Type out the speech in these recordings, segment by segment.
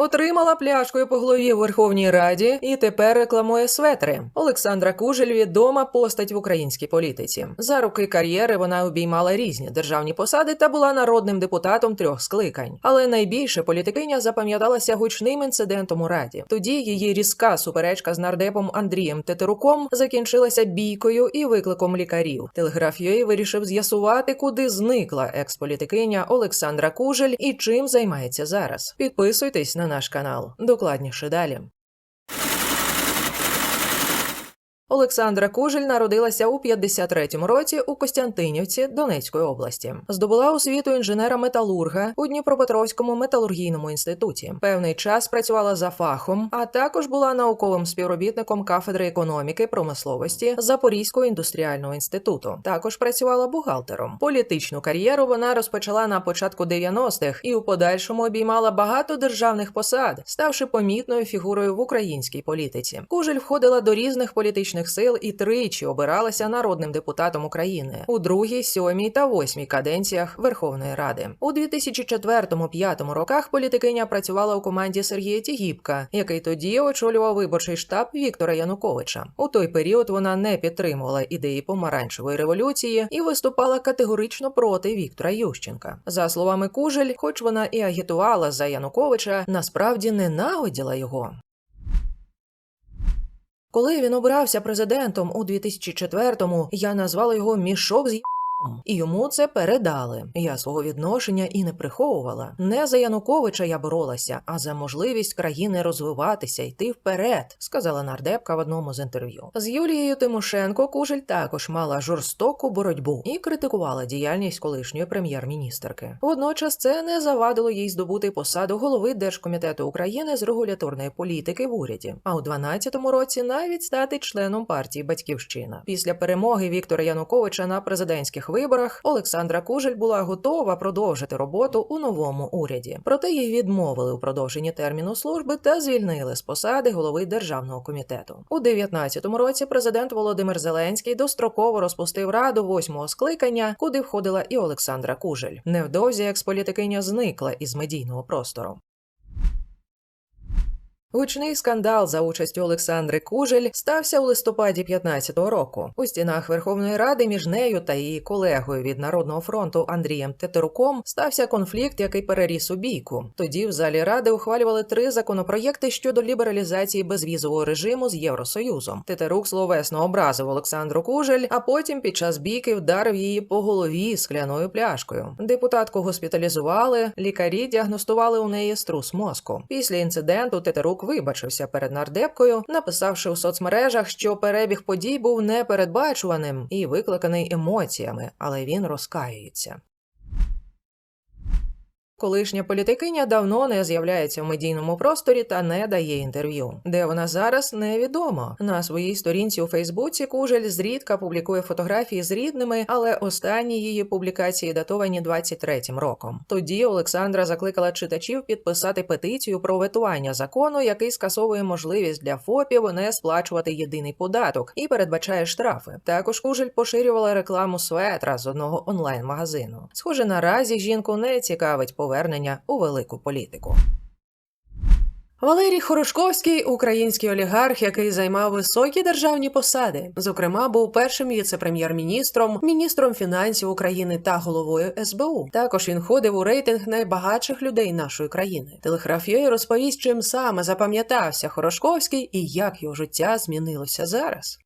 Отримала пляшкою по голові в Верховній Раді і тепер рекламує светри. Олександра Кужель відома постать в українській політиці. За роки кар'єри вона обіймала різні державні посади та була народним депутатом трьох скликань. Але найбільше політикиня запам'яталася гучним інцидентом у раді. Тоді її різка суперечка з нардепом Андрієм Тетеруком закінчилася бійкою і викликом лікарів. Телеграф вирішив з'ясувати, куди зникла експолітикиня Олександра Кужель і чим займається зараз. Підписуйтесь на наш канал. Докладніше далі. Олександра Кужель народилася у 53-му році у Костянтинівці Донецької області. Здобула освіту інженера-металурга у Дніпропетровському металургійному інституті. Певний час працювала за фахом, а також була науковим співробітником кафедри економіки промисловості Запорізького індустріального інституту. Також працювала бухгалтером. Політичну кар'єру вона розпочала на початку 90-х і у подальшому обіймала багато державних посад, ставши помітною фігурою в українській політиці. Кужель входила до різних політичних сил і тричі обиралася народним депутатом України у другій, сьомій та восьмій каденціях Верховної Ради. У 2004-2005 роках політикиня працювала у команді Сергія Тігіпка, який тоді очолював виборчий штаб Віктора Януковича. У той період вона не підтримувала ідеї помаранчевої революції і виступала категорично проти Віктора Ющенка. За словами Кужель, хоч вона і агітувала за Януковича, насправді ненавиділа його. Коли він обрався президентом у 2004-му, я назвала його мішок з й***м». І йому це передали. Я свого відношення і не приховувала. Не за Януковича я боролася, а за можливість країни розвиватися, йти вперед, сказала нардепка в одному з інтерв'ю. З Юлією Тимошенко Кужель також мала жорстоку боротьбу і критикувала діяльність колишньої прем'єр-міністерки. Водночас це не завадило їй здобути посаду голови Держкомітету України з регуляторної політики в уряді. А у 12-му році навіть стати членом партії Батьківщина. Після перемоги Віктора Януковича на президентських виборах Олександра Кужель була готова продовжити роботу у новому уряді. Проте їй відмовили у продовженні терміну служби та звільнили з посади голови державного комітету. У 19-му році президент Володимир Зеленський достроково розпустив раду восьмого скликання, куди входила і Олександра Кужель. Невдовзі експолітикиня зникла із медійного простору. Гучний скандал за участю Олександри Кужель стався у листопаді 15-го року. У стінах Верховної Ради між нею та її колегою від Народного фронту Андрієм Тетеруком стався конфлікт, який переріс у бійку. Тоді в залі ради ухвалювали три законопроєкти щодо лібералізації безвізового режиму з Євросоюзом. Тетерук словесно образив Олександру Кужель, а потім під час бійки вдарив її по голові скляною пляшкою. Депутатку госпіталізували, лікарі діагностували у неї струс мозку. Після інциденту Тетерук вибачився перед нардепкою, написавши у соцмережах, що перебіг подій був непередбачуваним і викликаний емоціями, але він розкаюється. Колишня політикиня давно не з'являється в медійному просторі та не дає інтерв'ю. Де вона зараз, невідомо. На своїй сторінці у Фейсбуці Кужель зрідка публікує фотографії з рідними, але останні її публікації датовані 23-м роком. Тоді Олександра закликала читачів підписати петицію про ветування закону, який скасовує можливість для ФОПів не сплачувати єдиний податок і передбачає штрафи. Також Кужель поширювала рекламу светра з одного онлайн-магазину. Схоже, наразі жінку не цікавить повернення у велику політику. Валерій Хорошковський український олігарх, який займав високі державні посади. Зокрема, був першим віце-прем'єр-міністром, міністром фінансів України та головою СБУ. Також він ходив у рейтинг найбагатших людей нашої країни. Телеграф UA розповість, чим саме запам'ятався Хорошковський і як його життя змінилося зараз.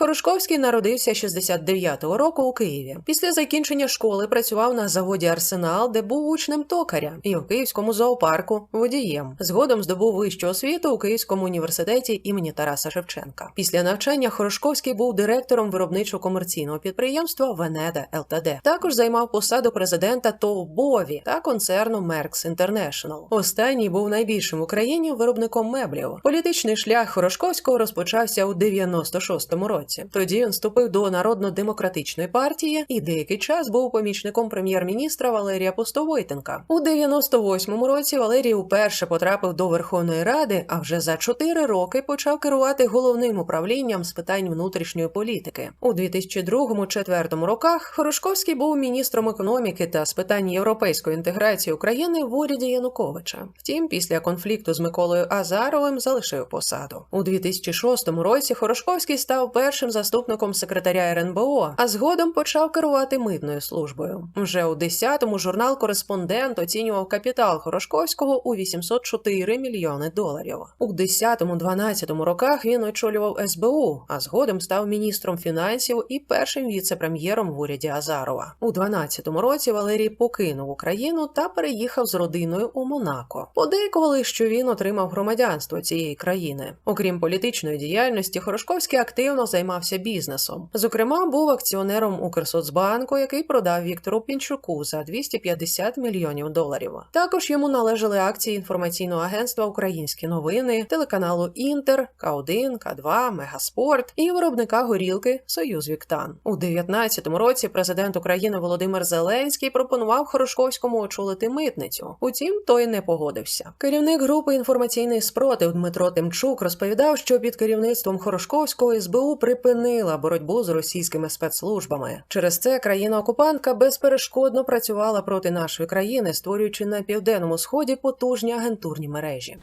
Хорошковський народився 69-го року у Києві. Після закінчення школи працював на заводі Арсенал, де був учнем токаря, і в Київському зоопарку водієм. Згодом здобув вищу освіту у Київському університеті імені Тараса Шевченка. Після навчання Хорошковський був директором виробничо-комерційного підприємства Венеда ЛТД. Також займав посаду президента ТОВ Бові та концерну Меркс Інтернешнл. Останній був найбільшим в Україні виробником меблів. Політичний шлях Хорошковського розпочався у 96-му році. Році. Тоді він вступив до народно-демократичної партії і деякий час був помічником прем'єр-міністра Валерія Пустовойтенка. У 98-му році Валерій уперше потрапив до Верховної Ради, а вже за чотири роки почав керувати головним управлінням з питань внутрішньої політики. У 2002-2004 роках Хорошковський був міністром економіки та з питань європейської інтеграції України в уряді Януковича. Втім, після конфлікту з Миколою Азаровим залишив посаду. У 2006 році Хорошковський став першим заступником секретаря РНБО, а згодом почав керувати митною службою. Вже у 10-му журнал Кореспондент оцінював капітал Хорошковського у 804 мільйони доларів. У 10-12 роках він очолював СБУ, а згодом став міністром фінансів і першим віце-прем'єром в уряді Азарова. У 12-му році Валерій покинув Україну та переїхав з родиною у Монако. Подейкували, що він отримав громадянство цієї країни. Окрім політичної діяльності, Хорошковський активно займався бізнесом. Зокрема, був акціонером Укрсоцбанку, який продав Віктору Пінчуку за 250 мільйонів доларів. Також йому належали акції інформаційного агентства Українські новини, телеканалу Інтер, К1, К2, Мегаспорт і виробника горілки Союз Віктан. У 19-му році президент України Володимир Зеленський пропонував Хорошковському очолити митницю. Утім, той не погодився. Керівник групи інформаційний спротив Дмитро Тимчук розповідав, що під керівництвом Хорошковського СБУ припинила боротьбу з російськими спецслужбами. Через це країна-окупантка безперешкодно працювала проти нашої країни, створюючи на південному сході потужні агентурні мережі.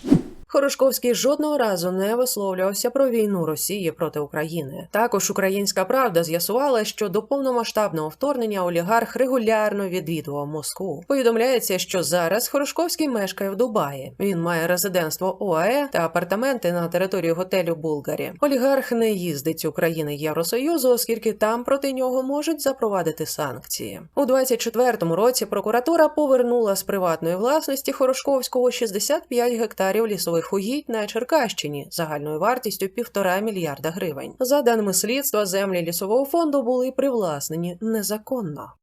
Хорошковський жодного разу не висловлювався про війну Росії проти України. Також українська правда з'ясувала, що до повномасштабного вторгнення олігарх регулярно відвідував Москву. Повідомляється, що зараз Хорошковський мешкає в Дубаї. Він має резидентство ОАЕ та апартаменти на території готелю Булгарі. Олігарх не їздить у країни Євросоюзу, оскільки там проти нього можуть запровадити санкції. У 24-му році прокуратура повернула з приватної власності Хорошковського 65 гектарів лісових угідь на Черкащині загальною вартістю півтора мільярда гривень. За даними слідства, землі лісового фонду були привласнені незаконно.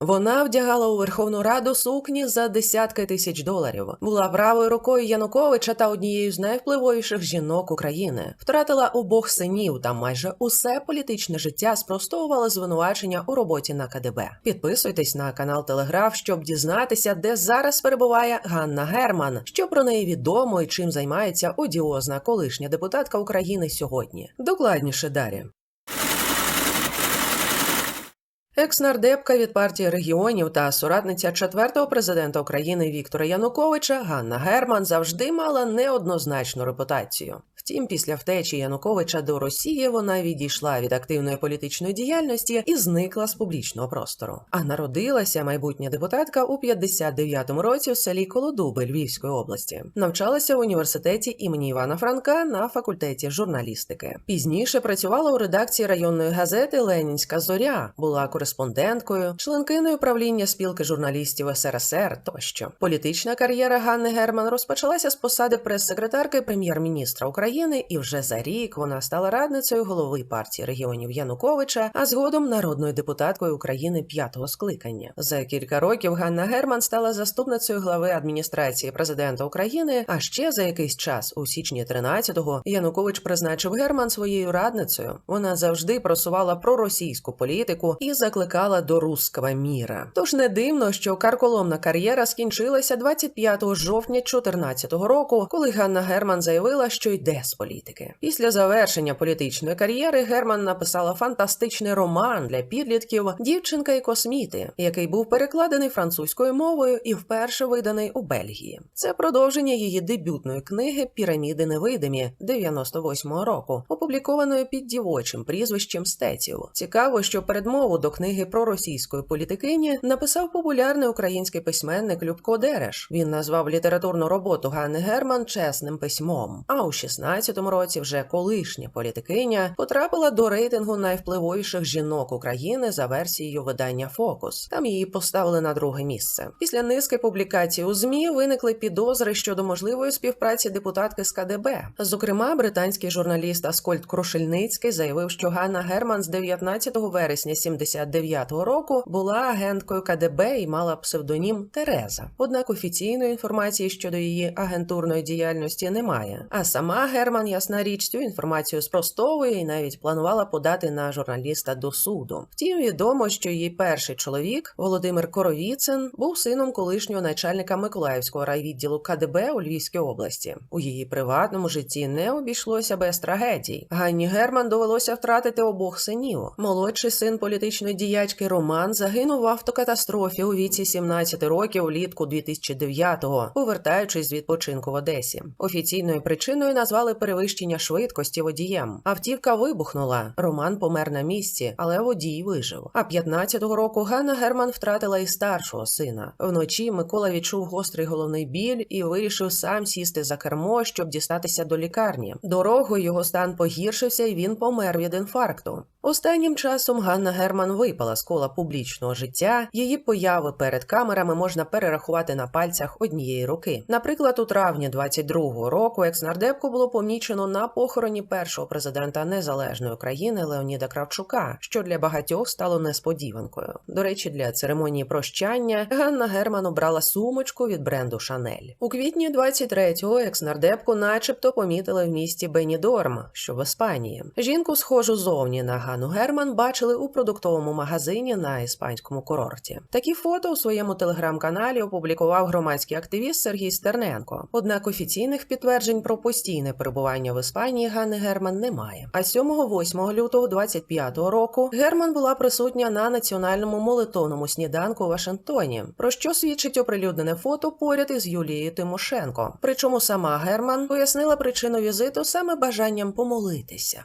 Вона вдягала у Верховну Раду сукні за десятки тисяч доларів. Була правою рукою Януковича та однією з найвпливовіших жінок України. Втратила обох синів та майже усе політичне життя спростовувала звинувачення у роботі на КДБ. Підписуйтесь на канал Телеграф, щоб дізнатися, де зараз перебуває Ганна Герман, що про неї відомо і чим займається одіозна колишня депутатка України сьогодні. Докладніше далі. Екс-нардепка від партії регіонів та соратниця четвертого президента України Віктора Януковича Ганна Герман завжди мала неоднозначну репутацію. Втім, після втечі Януковича до Росії вона відійшла від активної політичної діяльності і зникла з публічного простору. А народилася майбутня депутатка у 59-му році в селі Колодуби Львівської області. Навчалася в університеті імені Івана Франка на факультеті журналістики. Пізніше працювала у редакції районної газети Ленінська зоря, була кореспонденткою, членкиною правління спілки журналістів СРСР тощо. Політична кар'єра Ганни Герман розпочалася з посади прес-секретарки прем'єр-міністра України. і вже за рік вона стала радницею голови партії регіонів Януковича, а згодом народною депутаткою України п'ятого скликання. За кілька років Ганна Герман стала заступницею глави адміністрації президента України. А ще за якийсь час, у січні 13-го, Янукович призначив Герман своєю радницею. Вона завжди просувала проросійську політику і закликала до руского міра. Тож не дивно, що карколомна кар'єра скінчилася 25 жовтня 2014 року, коли Ганна Герман заявила, що йде з політики. Після завершення політичної кар'єри Герман написала фантастичний роман для підлітків Дівчинка і косміти, який був перекладений французькою мовою і вперше виданий у Бельгії. Це продовження її дебютної книги Піраміди невидимі 98-го року, опублікованої під дівочим прізвищем Стеців. Цікаво, що передмову до книги про російської політикині написав популярний український письменник Любко Дереш. Він назвав літературну роботу Ганни Герман чесним письмом. А у 16-му році вже колишня політикиня потрапила до рейтингу найвпливовіших жінок України за версією видання Фокус. Там її поставили на друге місце. Після низки публікацій у змі виникли підозри щодо можливої співпраці депутатки з КДБ. Зокрема, британський журналіст Аскольд Крушельницький заявив, що Ганна Герман з 19 вересня 79-го року була агенткою КДБ і мала псевдонім Тереза. Однак офіційної інформації щодо її агентурної діяльності немає. А сама Герман, ясна річ, цю інформацію спростовує і навіть планувала подати на журналіста до суду. Втім, відомо, що її перший чоловік Володимир Коровіцин був сином колишнього начальника Миколаївського райвідділу КДБ у Львівській області. У її приватному житті не обійшлося без трагедій. Ганні Герман довелося втратити обох синів. Молодший син політичної діячки Роман загинув в автокатастрофі у віці 17 років влітку 2009-го, повертаючись з відпочинку в Одесі. Офіційною причиною назвали перевищення швидкості водієм. Автівка вибухнула. Роман помер на місці, але водій вижив. А 15-го року Ганна Герман втратила і старшого сина. Вночі Микола відчув гострий головний біль і вирішив сам сісти за кермо, щоб дістатися до лікарні. Дорогою його стан погіршився, і він помер від інфаркту. Останнім часом Ганна Герман випала з кола публічного життя. Її появи перед камерами можна перерахувати на пальцях однієї руки. Наприклад, у травні 22-го року екснардепку було помічено на похороні першого президента незалежної України Леоніда Кравчука, що для багатьох стало несподіванкою. До речі, для церемонії прощання Ганна Герман обрала сумочку від бренду Шанель. У квітні 23-го екснардепку, начебто, помітили в місті Бенідорм, що в Іспанії. Жінку, схожу зовні на Ганну Герман, бачили у продуктовому магазині на іспанському курорті. Такі фото у своєму телеграм-каналі опублікував громадський активіст Сергій Стерненко. Однак офіційних підтверджень про постійне перебування в Іспанії Ганни Герман немає. А 7-8 лютого 25-го року Герман була присутня на національному молитовному сніданку у Вашингтоні, про що свідчить оприлюднене фото поряд із Юлією Тимошенко. Причому сама Герман пояснила причину візиту саме бажанням помолитися.